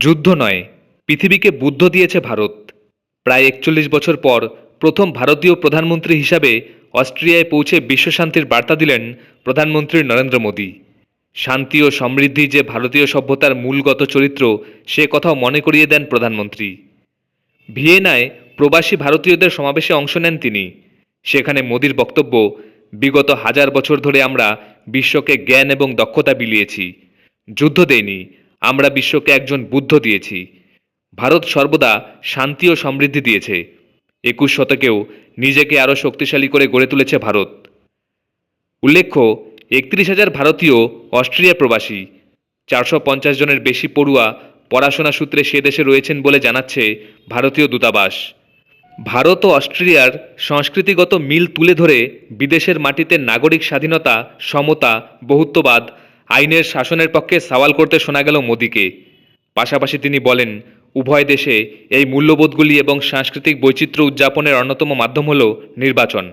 যুদ্ধ নয়, পৃথিবীকে বুদ্ধ দিয়েছে ভারত। প্রায় একচল্লিশ বছর পর প্রথম ভারতীয় প্রধানমন্ত্রী হিসাবে অস্ট্রিয়ায় পৌঁছে বিশ্বশান্তির বার্তা দিলেন প্রধানমন্ত্রী নরেন্দ্র মোদী। শান্তি ও সমৃদ্ধি যে ভারতীয় সভ্যতার মূলগত চরিত্র, সে কথাও মনে করিয়ে দেন প্রধানমন্ত্রী। ভিয়েনায় প্রবাসী ভারতীয়দের সমাবেশে অংশ নেন তিনি। সেখানে মোদির বক্তব্য, বিগত হাজার বছর ধরে আমরা বিশ্বকে জ্ঞান এবং দক্ষতা বিলিয়েছি। যুদ্ধ দেইনি আমরা বিশ্বকে একজন বুদ্ধ দিয়েছি। ভারত সর্বদা শান্তি ও সমৃদ্ধি দিয়েছে। একুশ শতকেও নিজেকে আরও শক্তিশালী করে গড়ে তুলেছে ভারত। উল্লেখ্য, একত্রিশ হাজার ভারতীয় অস্ট্রিয়া প্রবাসী। চারশো পঞ্চাশ জনের বেশি পড়ুয়া পড়াশোনা সূত্রে সে দেশে রয়েছেন বলে জানাচ্ছে ভারতীয় দূতাবাস। ভারত ও অস্ট্রিয়ার সংস্কৃতিগত মিল তুলে ধরে বিদেশের মাটিতে নাগরিক স্বাধীনতা, সমতা, বহুত্ববাদ আইনের শাসনের পক্ষে সওয়াল করতে শোনা গেল মোদিকে। পাশাপাশি তিনি বলেন, উভয় দেশে এই মূল্যবোধগুলি এবং সাংস্কৃতিক বৈচিত্র্য উদযাপনের অন্যতম মাধ্যম হল নির্বাচন।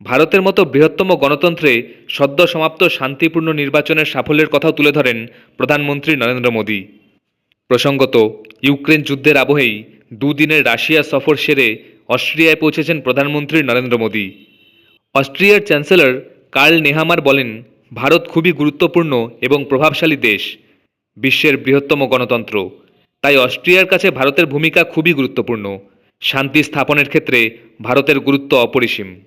ভারতের মতো বৃহত্তম গণতন্ত্রে সদ্য সমাপ্ত শান্তিপূর্ণ নির্বাচনের সাফল্যের কথাও তুলে ধরেন প্রধানমন্ত্রী নরেন্দ্র মোদী। প্রসঙ্গত, ইউক্রেন যুদ্ধের আবহেই দুদিনের রাশিয়া সফর সেরে অস্ট্রিয়ায় পৌঁছেছেন প্রধানমন্ত্রী নরেন্দ্র মোদী। অস্ট্রিয়ার চ্যান্সেলর কার্ল নেহামার বলেন ভারত খুবই গুরুত্বপূর্ণ এবং প্রভাবশালী দেশ, বিশ্বের বৃহত্তম গণতন্ত্র। তাই অস্ট্রিয়ার কাছে ভারতের ভূমিকা খুবই গুরুত্বপূর্ণ। শান্তি স্থাপনের ক্ষেত্রে ভারতের গুরুত্ব অপরিসীম।